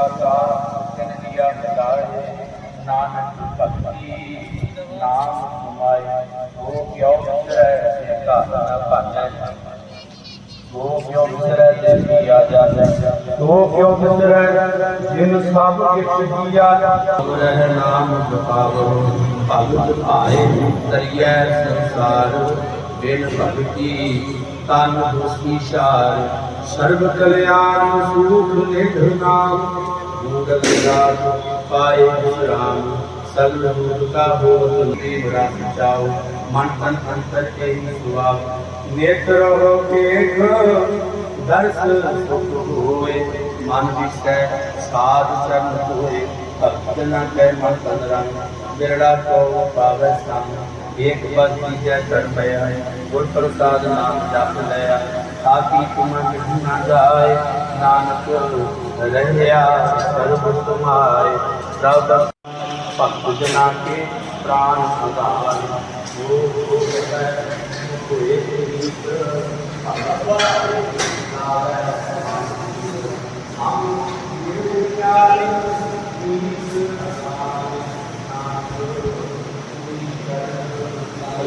ਦਾਤਾ ਤਿਨ ਮਿਲਾਏ ਨਾਨਕ ਭਗਤੀ ਨਾਮ ਕਮਾਏ ਉਹ ਕਿਉ ਮਿਲੈ ਤੇ ਘਰ ਨਾ ਭਾਜੈ ਉਹ ਕਿਉ ਮਿਲੈ ਤੇ ਦੀਆ ਜਾਣੈ ਉਹ ਕਿਉ ਮਿਲੈ ਜਿਨ ਸਭ ਕਿਛ ਦੀਆ ਰਹਿ ਨਾਮ ਜਪਾਵੋ ਭਗਤ ਆਏ ਦਰਿਆ ਸੰਸਾਰ ਬਿਨ ਭਗਤੀ ਤਨ ਦੁਸੀ ਸ਼ਾਰ ਸਰਬ ਕਲਿਆਣ ਸੂਖ ਨਿਧ ਨਾਮ ਗੂਗਲ ਰਾਤ ਪਾਏ ਵਿਸ਼ਰਾਮ ਸਗਲ ਰੂਪ ਕਾ ਹੋਤ ਦੇਵ ਰਸ ਮਨ ਤਨ ਅੰਤਰ ਕੇ ਹੀ ਸੁਆਵ ਨੇਤਰ ਹੋ ਕੇਖ ਦਰਸ ਸੁਖ ਹੋਏ, ਮਨ ਵਿਸੈ ਸਾਧ ਚਰਨ ਹੋਏ, ਭਗਤ ਨ ਕੈ ਮਨ ਤਨ ਰੰਗ ਬਿਰੜਾ ਕੋ ਪਾਵੈ ਸੰਗ। ਏਕ ਬਸ ਕੀਜੈ ਚੜ ਪਿਆ ਗੁਰ ਪ੍ਰਸਾਦ ਨਾਮ ਜਪ ਲਿਆ ਤਾਕੀ ਤੁਮ ਮਿਟ ਨਾ ਜਾਏ ਨਾਨਕ ਰਹਿਆ ਸਰਬ ਤੁਮਾਰੇ ਪ੍ਰਭ ਭਗਤ ਜਨਾ ਕੇ ਪ੍ਰਾਨ ਸੰਗਾਰ ਹੋ ਹੋ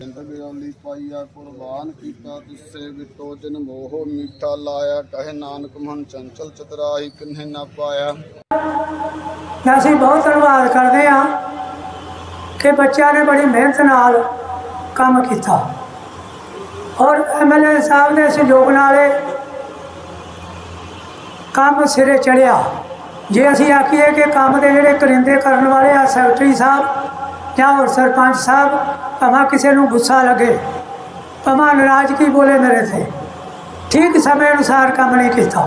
ਹੋਏ ਪਾਈਆ ਕੁਰਬਾਨ ਕੀਤਾ, ਤਿਸੇ ਵਿਟੋ ਜਿਨ ਮੋਹ ਮੀਠਾ ਲਾਇਆ, ਕਹੇ ਨਾਨਕ ਮਨ ਚੰਚਲ ਚਤਰਾਹੀ ਕਿन्हे ਨਾ ਪਾਇਆ। ਤੇ ਅਸੀਂ ਬਹੁਤ ਧੰਨਵਾਦ ਕਰਦੇ ਹਾਂ ਕਿ ਬੱਚਿਆਂ ਨੇ ਬੜੀ ਮਿਹਨਤ ਨਾਲ ਕੰਮ ਕੀਤਾ। ਔਰ ਐਮਐਲਏ ਸਾਹਿਬ ਦੇ ਸਹਿਯੋਗ ਨਾਲ ਕੰਮ ਸਿਰੇ ਚੜਿਆ ਜੇ ਅਸੀਂ ਆਖੀਏ ਕਿ ਕੰਮ ਦੇ ਜਿਹੜੇ ਕਰਿੰਦੇ ਕਰਨ ਵਾਲੇ ਆ, ਸੈਕਟਰੀ ਸਾਹਿਬ ਜਾਂ ਹੋਰ ਸਰਪੰਚ ਸਾਹਿਬ ਭਾਵੇਂ ਕਿਸੇ ਨੂੰ ਗੁੱਸਾ ਲੱਗੇ। ਭਾਵੇਂ ਨਾਰਾਜ਼ਗੀ ਬੋਲੇ ਮੇਰੇ ਤੇ? ਠੀਕ ਸਮੇਂ ਅਨੁਸਾਰ ਕੰਮ ਨਹੀਂ ਕੀਤਾ।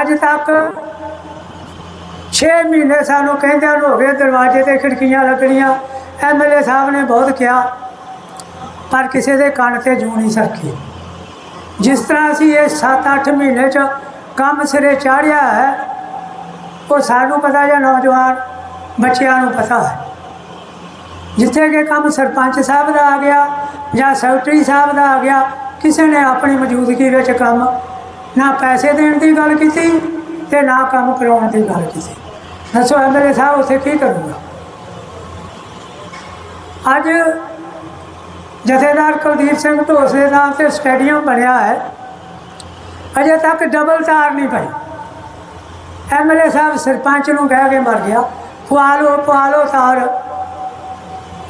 ਅੱਜ ਤੱਕ 6 ਮਹੀਨੇ ਸਾਨੂੰ ਕਹਿੰਦਿਆਂ ਨੂੰ ਹੋ ਗਏ ਦਰਵਾਜ਼ੇ ਤੇ ਖਿੜਕੀਆਂ ਲੱਗਣੀਆਂ। ਐਮਐਲਏ ਸਾਹਿਬ ਨੇ ਬਹੁਤ ਕਿਹਾ, ਪਰ ਕਿਸੇ ਦੇ ਕੰਨ ਤੇ ਜੂ ਨਹੀਂ ਸਰਕੀ। ਜਿਸ ਤਰ੍ਹਾਂ ਅਸੀਂ ਇਹ 7-8 ਮਹੀਨੇ ਚ ਕੰਮ ਸਿਰੇ ਚਾੜਿਆ ਹੈ ਉਹ ਸਾਨੂੰ ਪਤਾ ਜਾਂ ਨੌਜਵਾਨ ਬੱਚਿਆਂ ਨੂੰ ਪਤਾ ਹੈ। ਜਿੱਥੇ ਕਿ ਕੰਮ ਸਰਪੰਚ ਸਾਹਿਬ ਦਾ ਆ ਗਿਆ ਜਾਂ ਸੈਕਟਰੀ ਸਾਹਿਬ ਦਾ ਆ ਗਿਆ, ਕਿਸੇ ਨੇ ਆਪਣੀ ਮੌਜੂਦਗੀ ਵਿੱਚ ਕੰਮ ਨਾ ਪੈਸੇ ਦੇਣ ਦੀ ਗੱਲ ਕੀਤੀ ਤੇ ਨਾ ਕੰਮ ਕਰਾਉਣ ਦੀ ਗੱਲ ਕੀਤੀ। ਦੱਸੋ ਐਮਐਲਏ ਸਾਹਿਬ ਉੱਥੇ ਕੀ ਕਰੂਗਾ? ਅੱਜ ਜਥੇਦਾਰ ਕੁਲਦੀਪ ਸਿੰਘ ਢੋਸਲੇ ਦਾ ਤੇ ਸਟੇਡੀਅਮ ਬਣਿਆ ਹੈ। ਅਜੇ ਤੱਕ ਡਬਲ ਤਾਰ ਨਹੀਂ ਪਈ। ਐਮਐਲਏ ਸਾਹਿਬ ਸਰਪੰਚ ਨੂੰ ਕਹਿ ਕੇ ਮਰ ਗਿਆ। ਪਵਾ ਲਓ ਪਵਾ ਲਓ ਤਾਰ।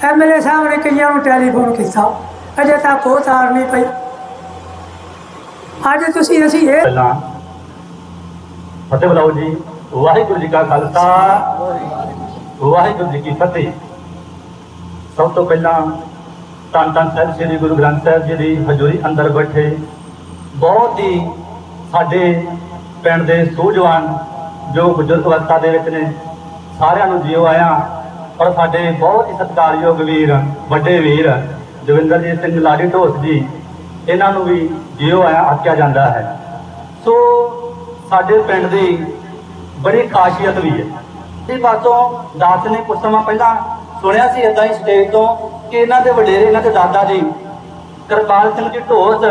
ਐਮਐਲਏ ਸਾਹਿਬ ਨੇ ਕਈਆਂ ਨੂੰ ਟੈਲੀਫੋਨ ਕੀਤਾ। ਅਜੇ ਤੱਕ ਉਹ ਤਾਰ ਨਹੀਂ ਪਈ। ਅੱਜ ਤੁਸੀਂ ਅਸੀਂ ਇਹ ਪਹਿਲਾਂ ਫਤਿਹ ਬੁਲਾਓ ਜੀ। ਵਾਹਿਗੁਰੂ ਜੀ ਕਾ ਖਾਲਸਾ। ਵਾਹਿਗੁਰੂ ਜੀ ਕੀ ਫਤਿਹ। ਸਭ ਤੋਂ ਪਹਿਲਾਂ ਧੰਨ ਧੰਨ ਸਾਹਿਬ ਸ੍ਰੀ ਗੁਰੂ ਗ੍ਰੰਥ ਸਾਹਿਬ ਜੀ ਦੀ ਹਜ਼ੂਰੀ ਅੰਦਰ ਬੈਠੇ। ਬਹੁਤ ਹੀ ਸਾਡੇ ਪਿੰਡ ਦੇ ਸੂਝਵਾਨ ਜੋ ਬਜ਼ੁਰਗ ਅਵਸਥਾ ਦੇ ਵਿੱਚ ਨੇ, ਸਾਰਿਆਂ ਨੂੰ ਜਿਉ ਆਇਆ। ਪਰ ਸਾਡੇ ਬਹੁਤ ਹੀ ਸਤਿਕਾਰਯੋਗ ਵੀਰ, ਵੱਡੇ ਵੀਰ ਜੋਗਿੰਦਰਜੀਤ ਸਿੰਘ ਲਾਡੀ ਢੋਸ ਜੀ, ਇਹਨਾਂ ਨੂੰ ਵੀ ਜਿਉ ਆਇਆ ਆਖਿਆ ਜਾਂਦਾ ਹੈ। ਸੋ ਸਾਡੇ ਪਿੰਡ ਦੀ ਬੜੀ ਖਾਸੀਅਤ ਵੀ ਹੈ। ਇਹ ਪਾਸੋਂ ਦਾਸ ਨੇ ਕੁਝ ਸਮਾਂ ਪਹਿਲਾਂ ਸੁਣਿਆ ਸੀ ਇਦਾਂ ਹੀ ਸਟੇਜ ਤੋਂ ਕਿ ਇਹਨਾਂ ਦੇ ਵਡੇਰੇ, ਇਹਨਾਂ ਦੇ ਦਾਦਾ ਜੀ, ਕਰਪਾਲ ਸਿੰਘ ਜੀ ਢੋਸ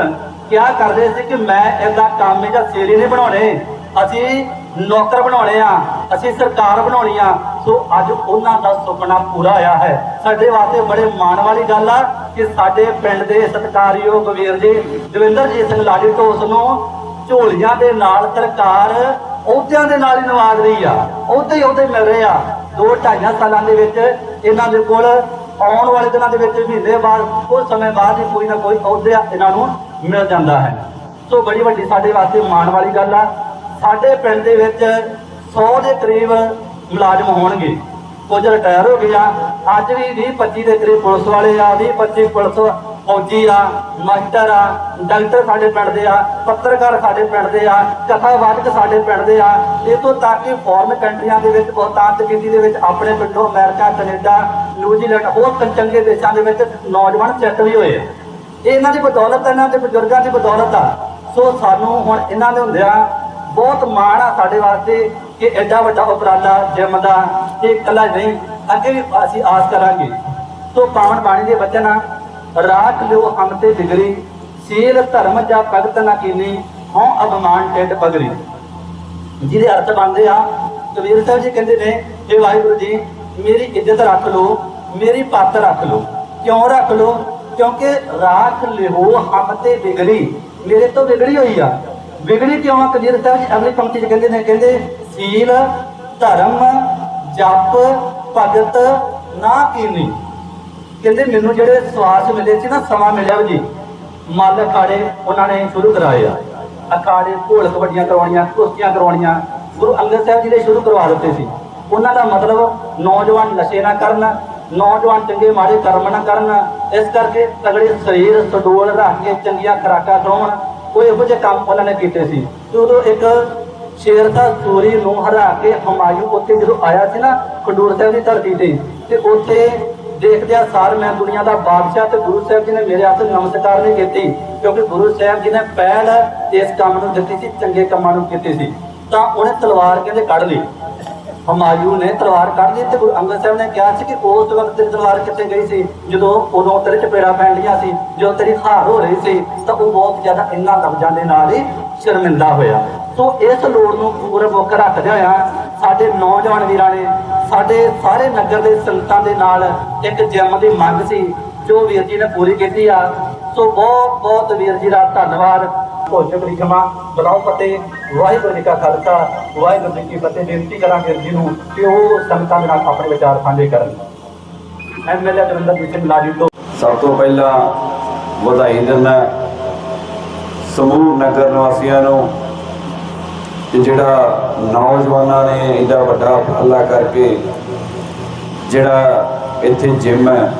ਕਿਹਾ ਕਰਦੇ ਸੀ ਕਿ ਮੈਂ ਇਹਦਾ ਕੰਮ ਜਾਂ ਸੇਰੀ ਨਹੀਂ ਬਣਾਉਣੇ। ਅਸੀਂ ਨੌਕਰ ਬਣਾਉਣੇ ਆ, ਅਸੀਂ ਸਰਕਾਰ ਬਣਾਉਣੀ ਆ, ਸੋ ਅੱਜ ਉਹਨਾਂ ਦਾ ਸੁਪਨਾ ਪੂਰਾ ਹੋਇਆ ਹੈ। ਸਾਡੇ ਵਾਸਤੇ ਬੜੇ ਮਾਣ ਵਾਲੀ ਗੱਲ ਆ ਕਿ ਸਾਡੇ ਪਿੰਡ ਦੇ ਸਤਿਕਾਰਯੋਗ ਵੀਰ ਜੀ, ਦਵਿੰਦਰਜੀਤ ਸਿੰਘ ਲਾਡੀ ਢੋਸ ਨੂੰ ਝੋਲੀਆਂ ਦੇ ਨਾਲ ਸਰਕਾਰ ਅਹੁਦਿਆਂ ਦੇ ਨਾਲ ਹੀ ਨਵਾਜ਼ ਰਹੀ ਆ। ਅਹੁਦੇ ਹੀ ਅਹੁਦੇ ਮਿਲ ਰਹੇ ਆ। ਦੋ ਢਾਈਆਂ ਸਾਲਾਂ ਦੇ ਵਿੱਚ ਇਹਨਾਂ ਦੇ ਕੋਲ ਆਉਣ ਵਾਲੇ ਦਿਨਾਂ ਦੇ ਵਿੱਚ ਮਹੀਨੇ ਬਾਅਦ, ਕੁਝ ਸਮੇਂ ਬਾਅਦ ਹੀ ਕੋਈ ਨਾ ਕੋਈ ਅਹੁਦਾ ਇਹਨਾਂ ਨੂੰ ਮਿਲ ਜਾਂਦਾ ਹੈ। ਸੋ ਬੜੀ ਵੱਡੀ ਸਾਡੇ ਵਾਸਤੇ ਮਾਣ ਵਾਲੀ ਗੱਲ ਆ। ਸਾਡੇ ਪਿੰਡ ਦੇ ਵਿੱਚ 100 ਦੇ ਕਰੀਬ ਮੁਲਾਜ਼ਮ ਹੋਣਗੇ। ਕੁਝ ਰਿਟਾਇਰ ਹੋ ਗਏ ਆ। ਅੱਜ ਵੀ 20 25 ਦੇ ਕਰੀਬ ਪੁਲਿਸ ਵਾਲੇ ਆ 20 25 ਪੁਲਿਸ ਫੌਜੀ ਆ, ਮਾਸਟਰ ਆ, ਡਾਕਟਰ ਸਾਡੇ ਪਿੰਡ ਦੇ ਆ, ਪੱਤਰਕਾਰ ਸਾਡੇ ਪਿੰਡ ਦੇ ਆ, ਕਥਾਵਾਚਕ ਸਾਡੇ ਪਿੰਡ ਦੇ ਆ। ਇਹ ਤੋਂ ਤੱਕ ਕਿ ਫੋਰਨ ਕੰਟਰੀਆਂ ਦੇ ਵਿੱਚ ਬਹੁਤਾਂਤ ਗਿਣਤੀ ਦੇ ਵਿੱਚ ਆਪਣੇ ਪਿੰਡੋਂ ਅਮਰੀਕਾ, ਕੈਨੇਡਾ, ਨਿਊਜ਼ੀਲੈਂਡ, ਹੋਰ ਚੰਗੇ ਦੇਸ਼ਾਂ ਦੇ ਵਿੱਚ ਨੌਜਵਾਨ ਸੈੱਟ ਵੀ ਹੋਏ ਆ। ਇਹ ਇਹਨਾਂ ਦੀ ਬਦੌਲਤ ਇਹਨਾਂ ਦੇ ਬਜ਼ੁਰਗਾਂ ਦੀ ਬਦੌਲਤ ਆ। ਸੋ ਸਾਨੂੰ ਹੁਣ ਇਹਨਾਂ ਦੇ ਹੁੰਦਿਆਂ ਬਹੁਤ ਮਾਣ ਆ ਸਾਡੇ ਵਾਸਤੇ ਕਿ ਐਡਾ ਵੱਡਾ ਉਪਰਾਲਾ ਜਿਮ ਦਾ ਇਹ ਇਕੱਲਾ ਨਹੀਂ, ਅੱਗੇ ਵੀ ਅਸੀਂ ਆਸ ਕਰਾਂਗੇ। ਸੋ ਪਾਵਨ ਬਾਣੀ ਦੇ ਵਚਨ ਆ, ਰਾਖ ਲਿਓ ਹਮ ਤੇ ਬਿਗੜੀ, ਸੀਲ ਧਰਮ ਜਾਂ ਭਗਤ ਨਾ ਕੀਨੀ, ਹਉ ਅਭਮਾਨ ਟੇਡ ਪਗਰੀ ਜਿਹਦੇ ਅਰਥ ਬਣਦੇ ਆ, ਕਬੀਰ ਸਾਹਿਬ ਜੀ ਕਹਿੰਦੇ ਨੇ ਇਹ ਵਾਹਿਗੁਰੂ ਜੀ, ਮੇਰੀ ਇੱਜ਼ਤ ਰੱਖ ਲਓ, ਮੇਰੀ ਪੱਤ ਰੱਖ ਲਓ। ਕਿਉਂ ਰੱਖ ਲਓ? ਕਿਉਂਕਿ ਰਾਖ ਲਿਓ ਹਮ ਤੇ ਵਿਗੜੀ ਮੇਰੇ ਤੋਂ ਵਿਗੜੀ ਹੋਈ ਆ। ਵਿਗੜੀ ਕਿਉਂ ਆ? ਕਬੀਰ ਸਾਹਿਬ, ਅਗਲੀ ਪੰਕਤੀ ਚ ਕਹਿੰਦੇ ਨੇ, ਕਹਿੰਦੇ, ਸੀਲ ਧਰਮ, ਜਪ, ਭਗਤ, ਨਾ ਕੀਨੀ। ਕਹਿੰਦੇ, ਮੈਨੂੰ ਜਿਹੜੇ ਸਵਾਸ ਮਿਲੇ ਸੀ ਨਾ, ਸਮਾਂ ਮਿਲਿਆ ਜੀ। ਮੱਲ ਅਖਾੜੇ ਉਹਨਾਂ ਨੇ ਸ਼ੁਰੂ ਕਰਾਏ ਆ। ਅਖਾੜੇ, ਘੋਲ ਕਬੱਡੀਆਂ ਕਰਵਾਉਣੀਆਂ, ਕੁਸ਼ਤੀਆਂ ਕਰਵਾਉਣੀਆਂ। ਗੁਰੂ ਅੰਗਦ ਸਾਹਿਬ ਜੀ ਨੇ ਸ਼ੁਰੂ ਕਰਵਾ ਦਿੱਤੇ ਸੀ। ਉਹਨਾਂ ਦਾ ਮਤਲਬ, ਨੌਜਵਾਨ ਨਸ਼ੇ ਨਾ ਕਰਨ, ਨੌਜਵਾਨ ਚੰਗੇ ਮਾੜੇ ਕਰਮ ਨਾ ਕਰਨ। ਇਸ ਕਰਕੇ ਤਗੜੇ ਸਰੀਰ, ਸਡੋਲ ਰੱਖ ਕੇ ਚੰਗੀਆਂ ਖੁਰਾਕਾਂ ਖਵਾਉਣ। ਉਹ ਇਹੋ ਜਿਹੇ ਕੰਮ ਉਹਨਾਂ ਨੇ ਕੀਤੇ ਸੀ। ਤੇ ਉਦੋਂ ਇੱਕ ਸ਼ੇਰ ਦਾ ਸੂਰੀ ਨੂੰ ਹਰਾ ਕੇ ਹਮਾਯੂ ਉੱਥੇ ਜਦੋਂ ਆਇਆ ਸੀ ਨਾ, ਖਡੂਰ ਸਾਹਿਬ ਦੀ ਧਰਤੀ ਤੇ ਤੇ ਉੱਥੇ ਦੇਖਦਿਆਂ ਸਾਰ ਮੈਂ ਦੁਨੀਆ ਦਾ ਬਾਦਸ਼ਾਹ ਤੇ ਗੁਰੂ ਸਾਹਿਬ ਜੀ ਨੇ ਮੇਰੇ ਹੱਥ ਨਮਸਕਾਰ ਨਹੀਂ ਕੀਤੀ, ਕਿਉਂਕਿ ਗੁਰੂ ਸਾਹਿਬ ਜੀ ਨੇ ਪਹਿਲ ਇਸ ਕੰਮ ਨੂੰ ਦਿੱਤੀ ਸੀ, ਚੰਗੇ ਕੰਮਾਂ ਨੂੰ ਕੀਤੀ ਸੀ। ਤਾਂ ਉਹਨੇ ਤਲਵਾਰ ਕਹਿੰਦੇ ਕੱਢ ਲਈ। ਹਮਾਯੂ ਨੇ ਤਲਵਾਰ ਕੱਢ ਲਈ ਤੇ ਗੁਰੂ ਅੰਗਦ ਸਾਹਿਬ ਨੇ ਕਿਹਾ ਸੀ ਕਿ ਉਸ ਵਕਤ ਤੇਰੀ ਤਲਵਾਰ ਕਿੱਥੇ ਗਈ ਸੀ? ਜਦੋਂ ਉਦੋਂ ਤੇਰੇ ਚਪੇੜਾ ਪੈਣ ਲੀਆਂ ਸੀ, ਜਦੋਂ ਤੇਰੀ ਹਾਰ ਹੋ ਰਹੀ ਸੀ, ਤਾਂ ਉਹ ਬਹੁਤ ਜ਼ਿਆਦਾ ਇੰਨਾ ਲਫ਼ਜ਼ਾਂ ਦੇ ਨਾਲ ਹੀ ਸ਼ਰਮਿੰਦਾ ਹੋਇਆ। ਸੋ ਇਸ ਲੋੜ ਨੂੰ ਪੂਰੇ ਮੁੱਖ ਰੱਖਦੇ ਹੋਇਆ ਸਾਡੇ ਨੌਜਵਾਨ ਵੀਰਾਂ ਨੇ, ਸਾਡੇ ਸਾਰੇ ਨਗਰ ਦੇ ਸੰਤਾਂ ਦੇ ਨਾਲ ਇੱਕ ਜਿਮ ਦੀ ਮੰਗ ਸੀ, ਜੋ ਵੀਰ ਜੀ ਨੇ ਪੂਰੀ ਕੀਤੀ ਆ। ਸੋ ਬਹੁਤ ਬਹੁਤ ਵੀਰ ਜੀ ਦਾ ਧੰਨਵਾਦ। ਭੋਜਨ ਦੀ ਖਮਾ ਬਲਾਉ ਫਤਿਹ। ਵਾਹਿਗੁਰੂ ਜੀ ਕਾ ਖਾਲਸਾ। ਵਾਹਿਗੁਰੂ ਜੀ ਕੀ ਫਤਿਹ। ਬੇਨਤੀ ਕਰਾਂ ਜੀ ਨੂੰ ਕਿ ਉਹ ਸੰਤਾਂ ਦੇ ਨਾਲ ਆਪਣੇ ਵਿਚਾਰ ਸਾਂਝੇ ਕਰਨ। ਐਮਐਲਏ ਜਲੰਧਰ ਸਿੰਘ ਲਾਜੀ ਤੋਂ ਸਭ ਤੋਂ ਪਹਿਲਾਂ ਵਧਾਈ ਦਿੰਦਾ ਸਮੂਹ ਨਗਰ ਨਿਵਾਸੀਆਂ ਨੂੰ ਕਿ ਜਿਹੜਾ ਨੌਜਵਾਨਾਂ ਨੇ ਇਹਦਾ ਵੱਡਾ ਉਪਰਾਲਾ ਕਰਕੇ ਜਿਹੜਾ ਇੱਥੇ ਜਿਮ ਹੈ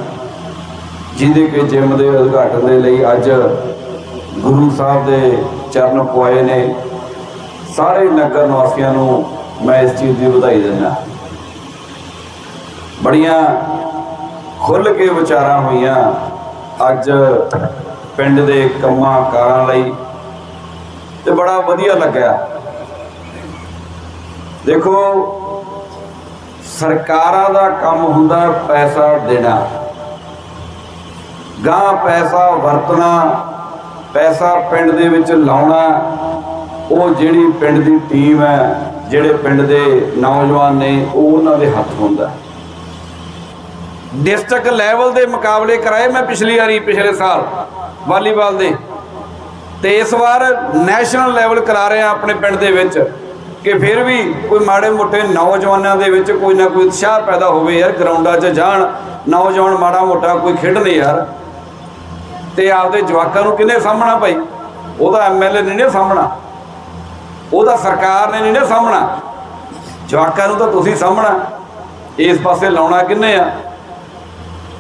ਜਿਹਦੇ ਕਿ ਜਿਮ ਦੇ ਉਦਘਾਟਨ ਦੇ ਲਈ ਅੱਜ ਗੁਰੂ ਸਾਹਿਬ ਦੇ ਚਰਨ ਪੁਆਏ ਨੇ। ਸਾਰੇ ਨਗਰ ਨਿਵਾਸੀਆਂ ਨੂੰ ਮੈਂ ਇਸ ਚੀਜ਼ ਦੀ ਵਧਾਈ ਦਿੰਦਾ। ਬੜੀਆਂ ਖੁੱਲ ਕੇ ਵਿਚਾਰਾਂ ਹੋਈਆਂ ਅੱਜ ਪਿੰਡ ਦੇ ਕੰਮਾਂ ਕਾਰਾਂ ਲਈ ਤੇ ਬੜਾ ਵਧੀਆ ਲੱਗਿਆ। ਦੇਖੋ, ਸਰਕਾਰਾਂ ਦਾ ਕੰਮ ਹੁੰਦਾ ਪੈਸਾ ਦੇਣਾ। ਗਾਂ ਪੈਸਾ ਵਰਤਣਾ, ਪੈਸਾ ਪਿੰਡ ਦੇ ਵਿੱਚ ਲਾਉਣਾ, ਉਹ ਜਿਹੜੀ ਪਿੰਡ ਦੀ ਟੀਮ ਹੈ, ਜਿਹੜੇ ਪਿੰਡ ਦੇ ਨੌਜਵਾਨ ਨੇ, ਉਹ ਉਹਨਾਂ ਦੇ ਹੱਥ ਹੁੰਦਾ। ਡਿਸਟ੍ਰਿਕਟ ਲੈਵਲ ਦੇ ਮੁਕਾਬਲੇ ਕਰਾਏ ਮੈਂ ਪਿਛਲੀ ਵਾਰੀ, ਪਿਛਲੇ ਸਾਲ, ਵਾਲੀਬਾਲ ਦੇ। ਤੇ ਇਸ ਵਾਰ ਨੈਸ਼ਨਲ ਲੈਵਲ ਕਰਾ ਰਹੇ ਆ ਆਪਣੇ ਪਿੰਡ ਦੇ ਵਿੱਚ, ਕਿ ਫਿਰ ਵੀ ਕੋਈ ਮਾੜੇ ਮੋਟੇ ਨੌਜਵਾਨਾਂ ਦੇ ਵਿੱਚ ਕੋਈ ਨਾ ਕੋਈ ਉਤਸ਼ਾਹ ਪੈਦਾ ਹੋਵੇ ਯਾਰ, ਗਰਾਊਂਡਾਂ 'ਚ ਜਾਣ, ਨੌਜਵਾਨ ਮਾੜਾ ਮੋਟਾ ਕੋਈ ਖੇਡਣ ਯਾਰ। ਤੇ ਆਪਦੇ ਜਵਾਕਾਂ ਨੂੰ ਕਿਹਨੇ ਸਾਹਮਣਾ ਭਾਈ? ਉਹਦਾ ਐਮਐਲਏ ਨਹੀਂ ਨੇ ਸਾਹਮਣਾ ਉਹਦਾ ਸਰਕਾਰ ਨੇ ਨਹੀਂ ਨੇ ਸਾਹਮਣਾ ਜਵਾਕਾਂ ਨੂੰ ਤਾਂ ਤੁਸੀਂ ਸਾਹਮਣਾ ਇਸ ਪਾਸੇ ਲਾਉਣਾ ਕਿੰਨੇ ਆ?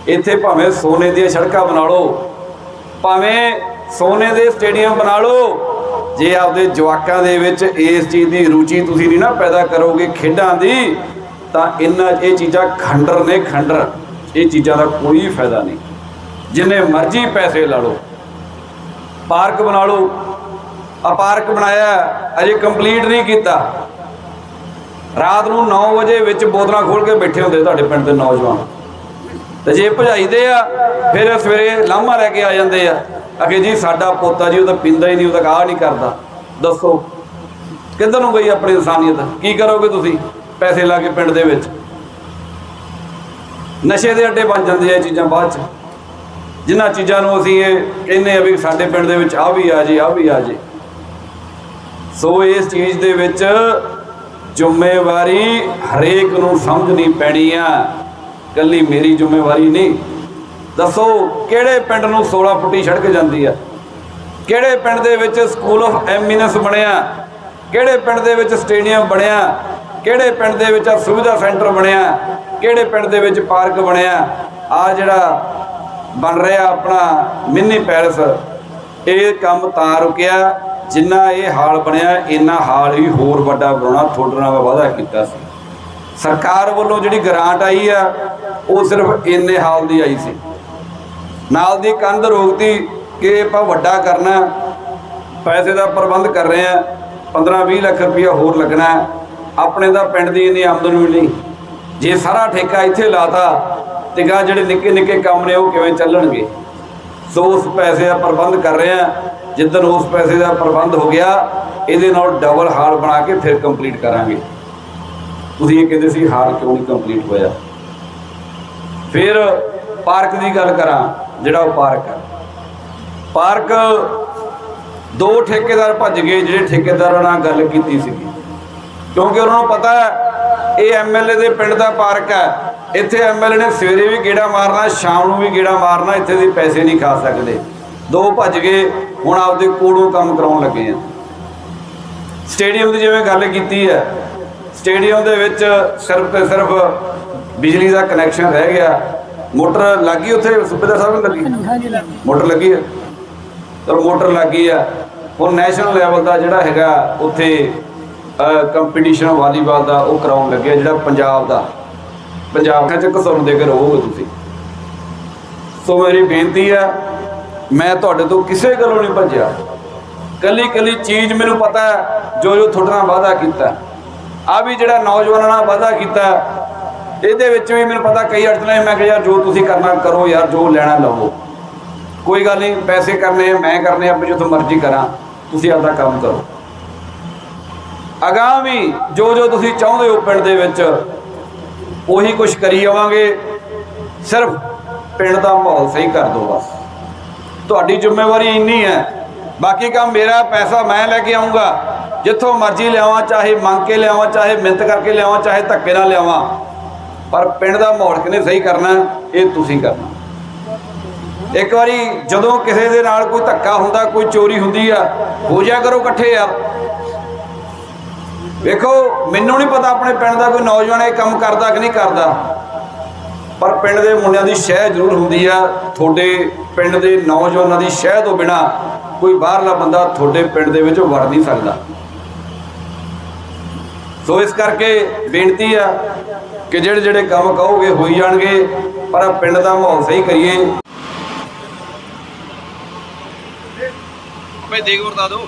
ਇੱਥੇ ਭਾਵੇਂ ਸੋਨੇ ਦੀਆਂ ਸੜਕਾਂ ਬਣਾ ਲਓ, ਭਾਵੇਂ ਸੋਨੇ ਦੇ ਸਟੇਡੀਅਮ ਬਣਾ ਲਓ, ਜੇ ਆਪਦੇ ਜਵਾਕਾਂ ਦੇ ਵਿੱਚ ਇਸ ਚੀਜ਼ ਦੀ ਰੁਚੀ ਤੁਸੀਂ ਨਹੀਂ ਨਾ ਪੈਦਾ ਕਰੋਗੇ ਖੇਡਾਂ ਦੀ, ਤਾਂ ਇਹਨਾਂ ਇਹ ਚੀਜ਼ਾਂ ਖੰਡਰ ਨੇ ਖੰਡਰ। ਇਹ ਚੀਜ਼ਾਂ ਦਾ ਕੋਈ ਫਾਇਦਾ ਨਹੀਂ। ਜਿੰਨੇ ਮਰਜ਼ੀ ਪੈਸੇ ਲਾ ਲਓ। ਪਾਰਕ ਬਣਾ ਲਓ। ਆ ਪਾਰਕ ਬਣਾਇਆ, ਅਜੇ ਕੰਪਲੀਟ ਨਹੀਂ ਕੀਤਾ। ਰਾਤ ਨੂੰ 9 ਵਜੇ ਵਿੱਚ ਬੋਤਲਾਂ ਖੋਲ ਕੇ ਬੈਠੇ ਹੁੰਦੇ ਤੁਹਾਡੇ ਪਿੰਡ ਦੇ ਨੌਜਵਾਨ। ਤੇ ਜੇ ਭਜਾਈਦੇ ਆ, ਫਿਰ ਸਵੇਰੇ ਲਾਮਾ ਲੈ ਕੇ ਆ ਜਾਂਦੇ ਆ। ਅਖੇ ਜੀ, ਸਾਡਾ ਪੋਤਾ ਜੀ, ਉਹ ਤਾਂ ਪੀਂਦਾ ਹੀ ਨਹੀਂ, ਉਹ ਤਾਂ ਕਾਹ ਨਹੀਂ ਕਰਦਾ। ਦੱਸੋ, ਕਿੱਧਰ ਨੂੰ ਗਈ ਆਪਣੀ ਇਨਸਾਨੀਅਤ? ਕੀ ਕਰੋਗੇ ਤੁਸੀਂ ਪੈਸੇ ਲਾ ਕੇ ਪਿੰਡ ਦੇ ਵਿੱਚ? ਨਸ਼ੇ ਦੇ ਅੱਡੇ ਬਣ ਜਾਂਦੇ ਆ ਇਹ ਚੀਜ਼ਾਂ ਬਾਅਦ ਚ। ਜਿਨ੍ਹਾਂ ਚੀਜ਼ਾਂ ਨੂੰ ਅਸੀਂ ਇਹ ਕਹਿੰਦੇ ਆ ਵੀ ਸਾਡੇ ਪਿੰਡ ਦੇ ਵਿੱਚ ਆ ਵੀ ਆ ਜੇ ਆ ਵੀ ਆ ਜੇ। ਸੋ ਇਸ ਚੀਜ਼ ਦੇ ਵਿੱਚ ਜ਼ਿੰਮੇਵਾਰੀ ਹਰੇਕ ਨੂੰ ਸਮਝਣੀ ਪੈਣੀ ਆ। ਕੱਲੀ ਮੇਰੀ ਜ਼ਿੰਮੇਵਾਰੀ ਨਹੀਂ। ਦੱਸੋ, ਕਿਹੜੇ ਪਿੰਡ ਨੂੰ 16 ਫੁੱਟੀ ਸੜਕ ਜਾਂਦੀ ਆ? ਕਿਹੜੇ ਪਿੰਡ ਦੇ ਵਿੱਚ ਸਕੂਲ ਆਫ ਐਮਿਨੈਂਸ ਬਣਿਆ? ਕਿਹੜੇ ਪਿੰਡ ਦੇ ਵਿੱਚ ਸਟੇਡੀਅਮ ਬਣਿਆ? ਕਿਹੜੇ ਪਿੰਡ ਦੇ ਵਿੱਚ ਆਹ ਸੁਵਿਧਾ ਸੈਂਟਰ ਬਣਿਆ? ਕਿਹੜੇ ਪਿੰਡ ਦੇ ਵਿੱਚ ਪਾਰਕ ਬਣਿਆ? ਆ ਜਿਹੜਾ ਬਣ ਰਿਹਾ ਆਪਣਾ ਮਿੰਨੀ ਪੈਲਸ। ਇਹ ਕੰਮ ਤਾਂ ਰੁਕਿਆ, ਜਿੰਨਾ ਇਹ ਹਾਲ ਬਣਿਆ, ਇੰਨਾ ਹਾਲ ਹੀ ਹੋਰ ਵੱਡਾ ਬਣਾਉਣਾ ਤੁਹਾਡੇ ਨਾਲ ਵਾਅਦਾ ਕੀਤਾ ਸੀ। ਸਰਕਾਰ ਵੱਲੋਂ ਜਿਹੜੀ ਗ੍ਰਾਂਟ ਆਈ ਆ, ਉਹ ਸਿਰਫ ਇੰਨੇ ਹਾਲ ਦੀ ਆਈ ਸੀ। ਨਾਲ ਦੀ ਕੰਧ ਰੋਕਦੀ ਕਿ ਆਪਾਂ ਵੱਡਾ ਕਰਨਾ, ਪੈਸੇ ਦਾ ਪ੍ਰਬੰਧ ਕਰ ਰਹੇ ਆ 15-20 ਲੱਖ ਰੁਪਇਆ ਹੋਰ ਲੱਗਣਾ, ਆਪਣੇ ਦਾ ਪਿੰਡ ਦੀ ਇੰਨੀ ਆਮਦਨ ਵੀ ਨਹੀਂ ਜੇ ਸਾਰਾ ਠੇਕਾ ਇੱਥੇ ਲਾਤਾ ਤੇ ਗਾ ਜਿਹੜੇ ਨਿੱਕੇ ਨਿੱਕੇ ਕੰਮ ਨੇ ਉਹ ਕਿਵੇਂ ਚੱਲਣਗੇ? ਸੋ ਉਸ ਪੈਸੇ ਦਾ ਪ੍ਰਬੰਧ ਕਰ ਰਹੇ ਆ ਜਿੱਦਣ ਉਸ ਪੈਸੇ ਦਾ ਪ੍ਰਬੰਧ ਹੋ ਗਿਆ, ਇਹਦੇ ਨਾਲ ਡਬਲ ਹਾਲ ਬਣਾ ਕੇ ਫਿਰ ਕੰਪਲੀਟ ਕਰਾਂਗੇ। ਤੁਸੀਂ ਇਹ ਕਹਿੰਦੇ ਸੀ ਹਾਲ ਕਿਉਂ ਨਹੀਂ ਕੰਪਲੀਟ ਹੋਇਆ? ਫਿਰ ਪਾਰਕ ਦੀ ਗੱਲ ਕਰਾਂ, ਜਿਹੜਾ ਉਹ ਪਾਰਕ ਹੈ ਪਾਰਕ ਦੋ ਠੇਕੇਦਾਰ ਭੱਜ ਗਏ, ਜਿਹੜੇ ਠੇਕੇਦਾਰਾਂ ਨਾਲ ਗੱਲ ਕੀਤੀ ਸੀਗੀ। ਕਿਉਂਕਿ ਉਹਨਾਂ ਨੂੰ ਪਤਾ ਹੈ, ਇਹ ਐਮਐਲਏ ਦੇ ਪਿੰਡ ਦਾ ਪਾਰਕ ਹੈ। ਇੱਥੇ ਐਮਐਲਏ ਨੇ ਸਵੇਰੇ ਵੀ ਗੇੜਾ ਮਾਰਨਾ ਸ਼ਾਮ ਨੂੰ ਵੀ ਗੇੜਾ ਮਾਰਨਾ ਇੱਥੇ ਦੇ ਪੈਸੇ ਨਹੀਂ ਖਾ ਸਕਦੇ। ਦੋ ਭੱਜ ਗਏ ਹੁਣ ਆਪਦੇ ਕੋਲੋਂ ਕੰਮ ਕਰਾਉਣ ਲੱਗੇ ਆ। ਸਟੇਡੀਅਮ ਦੀ ਜਿਵੇਂ ਗੱਲ ਕੀਤੀ ਹੈ ਸਟੇਡੀਅਮ ਦੇ ਵਿੱਚ ਸਿਰਫ ਤੇ ਸਿਰਫ ਬਿਜਲੀ ਦਾ ਕਨੈਕਸ਼ਨ ਰਹਿ ਗਿਆ। ਮੋਟਰ ਲੱਗੀ ਉੱਥੇ ਸੁਬੇਦਾਰ ਸਾਹਿਬ ਨੂੰ ਲੱਗੀ? ਮੋਟਰ ਲੱਗੀ ਹੈ? ਤਾਂ ਮੋਟਰ ਲੱਗੀ ਆ। ਹੁਣ ਨੈਸ਼ਨਲ ਲੈਵਲ ਦਾ ਜਿਹੜਾ ਹੈਗਾ ਉੱਥੇ ਕੰਪੀਟੀਸ਼ਨ ਵਾਲੀਬਾਲ ਦਾ ਉਹ ਕਰਾਉਣ ਲੱਗੇ ਆ, ਜਿਹੜਾ ਪੰਜਾਬ ਦਾ। ਪੰਜਾਬ ਚ ਕਸੌਰ ਦੇ ਕੇ ਰਹੋਗੇ ਤੁਸੀਂ। ਸੋ ਮੇਰੀ ਬੇਨਤੀ ਆ ਮੈਂ ਤੁਹਾਡੇ ਤੋਂ ਕਿਸੇ ਗੱਲੋਂ ਨਹੀਂ ਭੱਜਿਆ। ਕੱਲੀ ਕੱਲੀ ਚੀਜ਼ ਮੈਨੂੰ ਪਤਾ ਹੈ, ਜੋ ਜੋ ਤੁਹਾਡੇ ਨਾਲ ਵਾਅਦਾ ਕੀਤਾ ਆ ਵੀ ਜਿਹੜਾ ਨੌਜਵਾਨਾਂ ਨਾਲ ਵਾਅਦਾ ਕੀਤਾ ਇਹਦੇ ਵਿੱਚ ਵੀ ਮੈਨੂੰ ਪਤਾ ਕਈ ਅੜਚਣਾਂ ਮੈਂ ਕਿਹਾ, ਯਾਰ, ਜੋ ਤੁਸੀਂ ਕਰਨਾ ਕਰੋ, ਯਾਰ, ਜੋ ਲੈਣਾ ਲਵੋ। ਕੋਈ ਗੱਲ ਨਹੀਂ, ਪੈਸੇ ਕਰਨੇ ਆ, ਮੈਂ ਕਰਨੇ ਆ ਆਪੇ ਜਿੱਥੋਂ ਮਰਜ਼ੀ ਕਰਾਂ। ਤੁਸੀਂ ਆਪਦਾ ਕੰਮ ਕਰੋ। ਅਗਾਂਹ ਵੀ ਜੋ ਜੋ ਤੁਸੀਂ ਚਾਹੁੰਦੇ ਹੋ ਪਿੰਡ ਦੇ ਵਿੱਚ ਉਹੀ ਕੁਝ ਕਰੀ ਜਾਵਾਂਗੇ। ਸਿਰਫ ਪਿੰਡ ਦਾ ਮਾਹੌਲ ਸਹੀ ਕਰ ਦਿਓ ਬਸ। ਤੁਹਾਡੀ ਜ਼ਿੰਮੇਵਾਰੀ ਇੰਨੀ ਹੈ। ਬਾਕੀ ਕੰਮ ਮੇਰਾ ਪੈਸਾ ਮੈਂ ਲੈ ਕੇ ਆਉਂਗਾ ਜਿੱਥੋਂ ਮਰਜ਼ੀ ਲਿਆਵਾਂ, ਚਾਹੇ ਮੰਗ ਕੇ ਲਿਆਵਾਂ, ਚਾਹੇ ਮਿਹਨਤ ਕਰਕੇ ਲਿਆਵਾਂ, ਚਾਹੇ ਧੱਕੇ ਨਾਲ ਲਿਆਵਾਂ। ਪਰ ਪਿੰਡ ਦਾ ਮਾਹੌਲ ਕਿਨੇ ਸਹੀ ਕਰਨਾ ਇਹ ਤੁਸੀਂ ਕਰਨਾ। ਇੱਕ ਵਾਰੀ ਜਦੋਂ ਕਿਸੇ ਦੇ ਨਾਲ ਕੋਈ ਧੱਕਾ ਹੁੰਦਾ, ਕੋਈ ਚੋਰੀ ਹੁੰਦੀ ਆ, ਹੋ ਜਾ ਕਰੋ ਇਕੱਠੇ ਆ ਵੇਖੋ, ਮੈਨੂੰ ਨਹੀਂ ਪਤਾ ਆਪਣੇ ਪਿੰਡ ਦਾ ਕੋਈ ਨੌਜਵਾਨ ਇਹ ਕੰਮ ਕਰਦਾ ਕਿ ਨਹੀਂ ਕਰਦਾ। ਪਰ ਪਿੰਡ ਦੇ ਮੁੰਡਿਆਂ ਦੀ ਸ਼ਹਿ ਜ਼ਰੂਰ ਹੁੰਦੀ ਆ। ਤੁਹਾਡੇ ਪਿੰਡ ਦੇ ਨੌਜਵਾਨਾਂ ਦੀ ਸ਼ਹਿ ਤੋਂ ਬਿਨਾ ਕੋਈ ਬਾਹਰਲਾ ਬੰਦਾ ਤੁਹਾਡੇ ਪਿੰਡ ਦੇ ਵਿੱਚ ਵੜ ਨਹੀਂ ਸਕਦਾ। ਸੋ ਇਸ ਕਰਕੇ ਬੇਨਤੀ ਆ ਕਿ ਜਿਹੜੇ ਜਿਹੜੇ ਕੰਮ ਕਹੋਗੇ ਹੋਈ ਜਾਣਗੇ, ਪਰ ਪਿੰਡ ਦਾ ਮਾਹੌਲ ਸਹੀ ਕਰੀਏ। ਭਾਈ ਦੇਖ ਵਰਤਾ ਦਿਓ।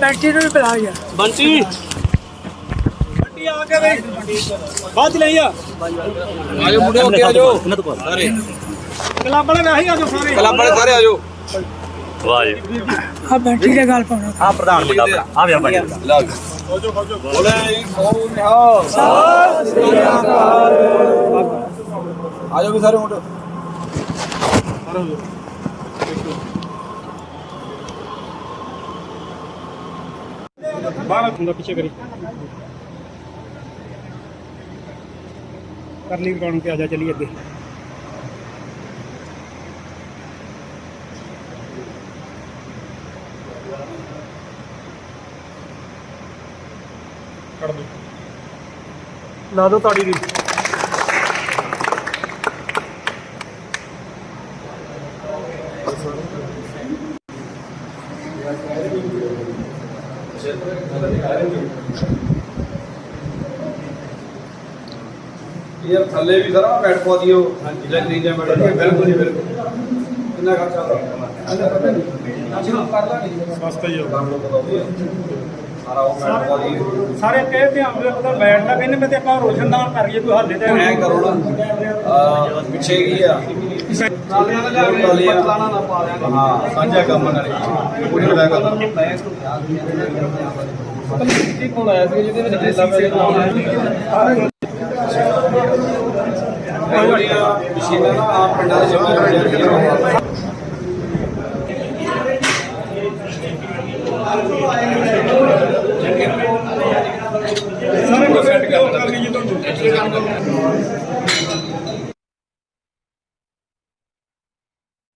ਬੈਠੀ ਨੂੰ ਵੀ ਬੁਲਾ ਯਾਰ। ਬੰਟੀ। ਬੰਟੀ ਆ ਕੇ ਵੇ ਬਾਅਦ ਚ ਲਈ ਆ। ਆਜੋ ਮੁੰਡੇ ਆਜੋ। ਸਾਰੇ। ਕਲੱਬ ਵਾਲੇ ਵੈਸੇ ਹੀ ਆ ਜਾਓ ਸਾਰੇ। ਕਲੱਬ ਵਾਲੇ ਸਾਰੇ ਆਜੋ। ਵਾਹ ਜੀ। ਆ ਬੈਠੀ ਦੇ ਗੱਲ ਪਾਉਣਾ ਆ ਪ੍ਰਧਾਨ ਮੁੰਡਾ ਆਪਣਾ ਆ ਵੀ ਆਪਣਾ ਲਾ ਬੋਲੇ ਸੋਨਿਹਾ ਆਜੋ ਵੀ ਸਾਰੇ ਮੁੰਡੇ ਬਾਹਰ ਹੁੰਦਾ ਪਿੱਛੇ ਕਰੀ ਕਰ ਲਈ ਕਾਉਣ ਕੇ ਆ ਜਾ ਚਲੀ ਅੱਗੇ ਕੱਢ ਲਾ ਦੋ ਤਾੜੀ ਦੀ ਯਾਰ ਥੱਲੇ ਵੀ ਸਾਰਾ ਬੈਠ ਪਾ ਦਿਓ। ਜਿਹੜਾ ਗਰੀਜਾ ਮੈਡਮ ਬਿਲਕੁਲ ਹੀ ਬਿਲਕੁਲ। ਕਿੰਨਾ ਖਰਚਾ ਹੋਗਾ ਅੱਛਾ ਕਰ ਲਾਂਗੇ। ਸਸਤਾ ਹੀ ਆ ਸਾਰਾ ਸਾਰੇ ਤੇ ਧਿਆਨ ਦੇ ਉੱਤੇ ਬੈਠਦਾ ਕਹਿੰਦੇ ਮੈਂ ਤੇ ਆਪਾਂ ਰੋਸ਼ਨਦਾਨ ਕਰੀਏ ਕੋਈ ਹੱਲੇ ਤੇ ਐ ਕਰੋ ਨਾ ਆ ਪਿੱਛੇ ਕੀ ਆ? ਟਰਾਲੀਆਂ ਦਾ ਜਾ ਪਤਲਾਣਾ ਨਾ ਪਾ ਦਿਆਂ ਹਾਂ ਸਾਂਝਾ ਕੰਮ ਨਾਲੇ। ਪੂਰੀ ਲਗਾ ਕਰ ਕੀ ਕੋਲ ਆਇਆ ਸੀ? ਜਿਹਦੇ ਵਿੱਚ ਜੇਲਾ ਮੇਰੇ ਨਾਮ ਮਸ਼ੀਨਾਂ ਨਾ ਆਮ ਪਿੰਡਾਂ ਦੇ ਜਮਾ ਕਰ ਜਾਂਦੀਆਂ 不要，不要，不要！